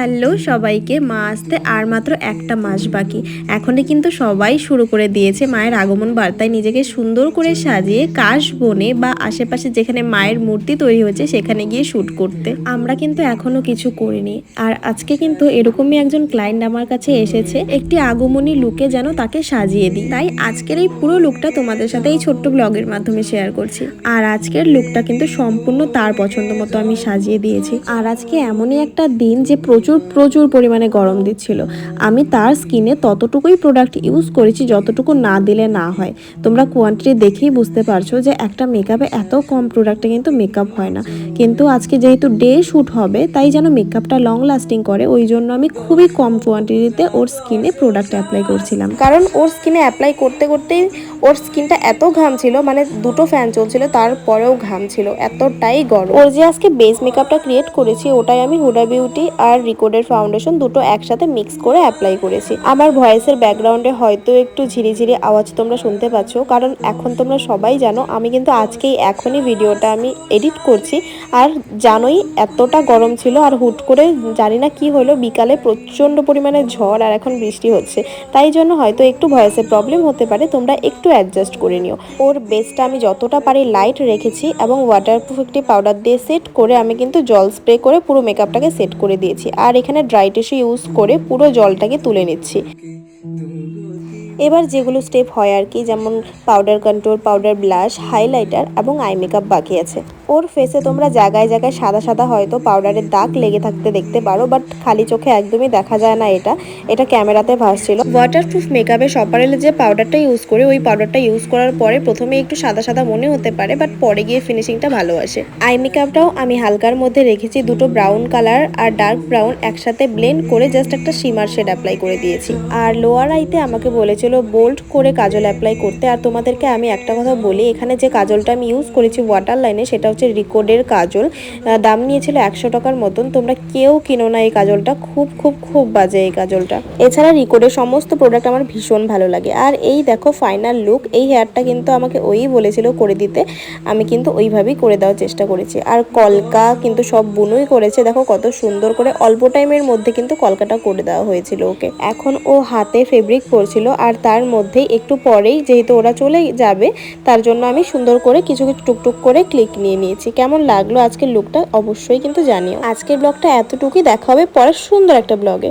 Hello সবাইকে মা আসতে আর মাত্র একটা মাস বাকি। এখনই কিন্তু সবাই শুরু করে দিয়েছে মায়ের আগমন বার্তায় নিজেকে সুন্দর করে সাজিয়ে কাশ, বনে বা আশেপাশে যেখানে মায়ের মূর্তি তৈরি হয়েছে সেখানে গিয়ে শ্যুট করতে। আমরা কিন্তু এখনও কিছু করিনি। আর আজকে কিন্তু এরকমই একজন ক্লায়েন্ট আমার কাছে এসেছে। একটি আগমনী লুকে যেন তাকে সাজিয়ে দিই। তাই আজকের এই পুরো লুকটা তোমাদের সাথে এই ছোট্ট ব্লগের মাধ্যমে শেয়ার করছি। আর আজকের লুকটা কিন্তু সম্পূর্ণ তার পছন্দ মতো আমি সাজিয়ে দিয়েছি। আর আজকে এমনই একটা দিন যে প্রচুর প্রচুর প্রচুর পরিমাণে গরম দিচ্ছিল। আমি তার স্কিনে ততটুকুই প্রোডাক্ট ইউজ করেছি যতটুকু না দিলে না হয়। তোমরা কোয়ান্টিটি দেখেই বুঝতে পারছ যে একটা মেকআপে এত কম প্রোডাক্টে কিন্তু মেকআপ হয় না। কিন্তু আজকে যেহেতু ডে শ্যুট হবে তাই যেন মেকআপটা লং লাস্টিং করে ওই জন্য আমি খুবই কম কোয়ান্টিটিতে ওর স্কিনে প্রোডাক্ট অ্যাপ্লাই করছিলাম। কারণ ওর স্কিনে অ্যাপ্লাই করতে করতেই ওর স্কিনটা এত ঘাম ছিল মানে দুটো ফ্যান চলছিল তারপরেও ঘাম ছিল এতটাই গরম। ওর যে আজকে বেস মেকআপটা ক্রিয়েট করেছি ওটাই আমি হুডা বিউটি আর রিকোডের ফাউন্ডেশন দুটো একসাথে মিক্স করে অ্যাপ্লাই করেছি। আমার ভয়েসের ব্যাকগ্রাউন্ডে হয়তো একটু ঝিরিঝিরি আওয়াজ তোমরা শুনতে পাচ্ছ, কারণ এখন তোমরা সবাই জানো, আমি কিন্তু আজকেই এখনই ভিডিওটা আমি এডিট করছি। আর জানোই এতটা গরম ছিল, আর হুট করে জানি না কি হলো, বিকালে প্রচণ্ড পরিমাণে ঝড় আর এখন বৃষ্টি হচ্ছে। তাই জন্য হয়তো একটু ভয়েসের প্রবলেম হতে পারে, তোমরা একটু অ্যাডজাস্ট করে নিও। ওর বেসটা আমি যতটা পারি লাইট রেখেছি এবং ওয়াটারপ্রুফ একটি পাউডার দিয়ে সেট করে আমি কিন্তু জল স্প্রে করে পুরো মেকআপটাকে সেট করে দিয়েছি। আর এখানে ড্রাই টিস্যু ইউজ করে পুরো জলটাকে তুলে নিচ্ছি। এবার যেগুলো স্টেপ হয় আর কি, যেমন powder control powder blush highlighter এবং আই মেকআপ বাকি আছে। ওর ফেসে তোমরা জায়গায় জায়গায় সাদা সাদা হয়তো পাউডারের দাগ লেগে থাকতে দেখতে পারো বাট খালি চোখে একদমই দেখা যায় না এটা। এটা ক্যামেরাতে ভাসছিল। ওয়াটারপ্রুফ মেকআপে সপারেলে যে পাউডারটা ইউজ করে, ওই পাউডারটা ইউজ করার পরে প্রথমে একটু সাদা সাদা মনে হতে পারে বাট পরে গিয়ে ফিনিশিংটা ভালো আসে। আই মেকআপটাও আমি হালকার মধ্যে রেখেছি, দুটো ব্রাউন কালার আর ডার্ক ব্রাউন একসাথে ব্লেন্ড করে জাস্ট একটা শিমার শেড অ্যাপ্লাই করে দিয়েছি। আর লোয়ার আইতে আমাকে বলেছিল বোল্ড করে কাজল অ্যাপ্লাই করতে। আর তোমাদেরকে আমি একটা কথা বলি, এখানে যে কাজলটা আমি ইউজ করেছি ওয়াটার লাইনে সেটা হচ্ছে রিকোডের কাজল। দাম নিয়েছিল একশো টাকার মতন। তোমরা কেউ কিনো না এই কাজলটা। খুব খুব খুব বাজে এই কাজলটা। এছাড়া রিকোডের সমস্ত প্রোডাক্ট আমার ভীষণ ভালো লাগে। আর এই দেখো ফাইনাল লুক এই হেয়ারটা কিন্তু আমাকে ওই বলেছিল করে দিতে। আমি কিন্তু ওইভাবেই করে দেওয়ার চেষ্টা করেছি। আর কলকা কিন্তু সব বুনুই করেছে। দেখো কত সুন্দর করে অল্প টাইমের মধ্যে কিন্তু কলকাটা করে দেওয়া হয়েছিল ওকে। এখন ও হাতে ফেব্রিক পরছিল। আর তার মধ্যেই একটু পরেই যেহেতু ওরা চলে যাবে, তার জন্য আমি সুন্দর করে কিছু কিছু টুকটুক করে ক্লিক নিয়ে নিয়েছি কেমন লাগল আজকের লুকটা অবশ্যই কিন্তু জানিও। আজকের ব্লগটা এতটুকুই, দেখা হবে পরে সুন্দর একটা ব্লগে